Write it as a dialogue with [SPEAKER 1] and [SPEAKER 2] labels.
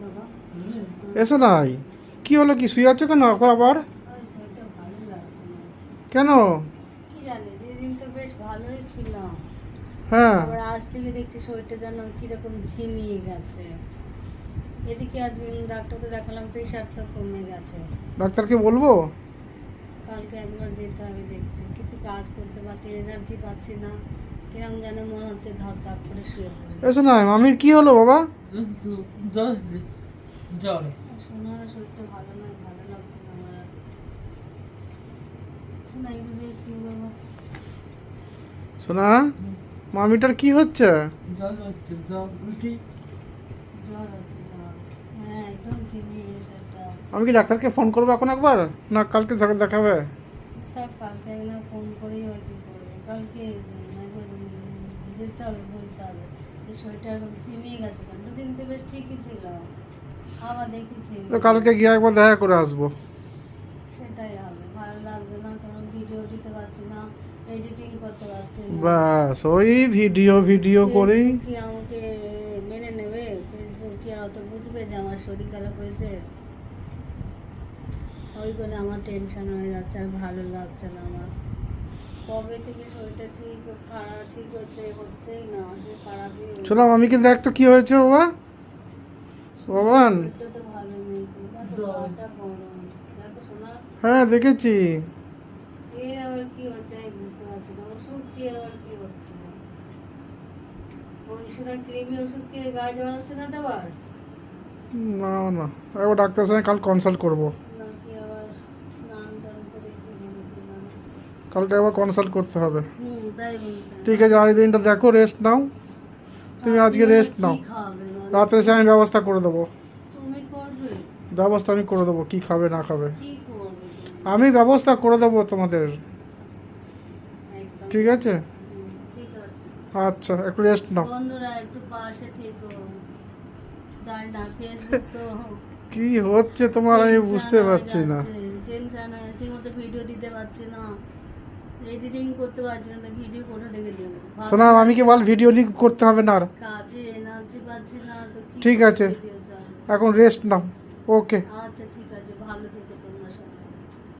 [SPEAKER 1] বাবা।
[SPEAKER 2] এসো নাই। কি হলো কি? শুয়ে আছো কেন? এখন আবার?
[SPEAKER 1] শরীরটা ভালো লাগছে
[SPEAKER 2] কেন?
[SPEAKER 1] কি জানি যেদিন তো বেশ ভালোই ছিলাম।
[SPEAKER 2] হ্যাঁ।
[SPEAKER 1] আবার আজ থেকে দেখছি শরীরটা যেন কীরকম ঝিমিয়ে গেছে। এদিকে আজকে ডাক্তারকে দেখালাম প্রেশার তো কমে গেছে।
[SPEAKER 2] ডাক্তারকে বলব?
[SPEAKER 1] কালকে একবার যেতে হবে দেখছি। কিছু কাজ করতে পারছি এনার্জি পাচ্ছি না। কিরম যেন মনে হচ্ছে ধাপ ধাপ করে শুয়ে পড়ি।
[SPEAKER 2] এসো নাই মামির কি হলো বাবা?
[SPEAKER 3] জ্বর
[SPEAKER 1] সোনার শরীরটা ভালো নয় ভালো লাগছে না আমার। শোনা একটু রেস্ট নিই বাবা।
[SPEAKER 2] শোনা মামিটার কি হচ্ছে?
[SPEAKER 3] জ্বর হচ্ছে জ্বর উঠি।
[SPEAKER 1] জ্বর হচ্ছে জ্বর হ্যাঁ একদম ঝিমিয়ে শরীরটা।
[SPEAKER 2] আমি কি ডাক্তারকে ফোন করব এখন একবার? না কালকে দেখা- দেখাবে?
[SPEAKER 1] থাক কালকে না ফোন করেই বা কী করবে? কালকে যেতে হবে বলতে হবে। যে শরীরটা একদম ঝিমিয়ে গেছে কেন? দুদিন তো বেশ ঠিকই ছিল। আবার দেখছি
[SPEAKER 2] তো কালকে গিয়ে একবার দেখা করে আসব।
[SPEAKER 1] সেটাই হবে। ভালো লাগছে না কোনো ভিডিও দিতে পারছি না এডিটিং করতে পারছি না।
[SPEAKER 2] ব্যাস ওই ভিডিও ভিডিও করেই
[SPEAKER 1] কি আমাকে মেনে নেবে? ফেসবুক কি আর অত বুঝবে যে আমার শরীর খারাপ হয়েছে? ওই করে আমার টেনশন হয়ে যাচ্ছে আর ভালো লাগছে না আমার। কবে থেকে শরীরটা ঠিক খারাপ ঠিক হচ্ছে হচ্ছেই না শরীর খারাপই হচ্ছে।
[SPEAKER 2] শোনা মামিকে দেখ তো কি হয়েছে বাবা। বাবান হ্যাঁ দেখেছি।
[SPEAKER 1] আবার কি হচ্ছে আমি বুঝতে পারছি না। ওষুধ কি আবার কি হচ্ছে? ওই ক্রিমি ওষুধ জ্বর হচ্ছে না দেওয়ার
[SPEAKER 2] না না একবার ডাক্তারের সঙ্গে কাল কনসাল্ট করব
[SPEAKER 1] নাকি আবার স্নান টান করে কি হবে কি না।
[SPEAKER 2] কালকে একবার কনসাল্ট করতে হবে। ঠিক আছে আজ দিনটা দেখো রেস্ট নাও। তুমি আজকে রেস্ট নাও? রাত্রে সে আমি ব্যবস্থা করে দেবো। ব্যবস্থা আমি করে দেবো কি খাবে না খাবে? আমি ব্যবস্থা করে দেবো তোমাদের। ঠিক আছে? আচ্ছা একটু রেস্ট নাও।
[SPEAKER 1] বন্ধুরা একটু পাশে থেকো। না ফেসবুক তো
[SPEAKER 2] কি হচ্ছে তোমার আমি বুঝতে পারছি না।
[SPEAKER 1] টেনশন ভিডিও দিতে পারছি না। এডিটিং করতে পারছি না ভিডিও কোথা থেকে দেবো
[SPEAKER 2] শোনা আমি কি বল ভিডিও লিঙ্ক করতে হবে না আর?
[SPEAKER 1] কাজে এনার্জি পাচ্ছি না তো
[SPEAKER 2] ঠিক আছে। এখন রেস্ট নাও। ওকে
[SPEAKER 1] আচ্ছা ঠিক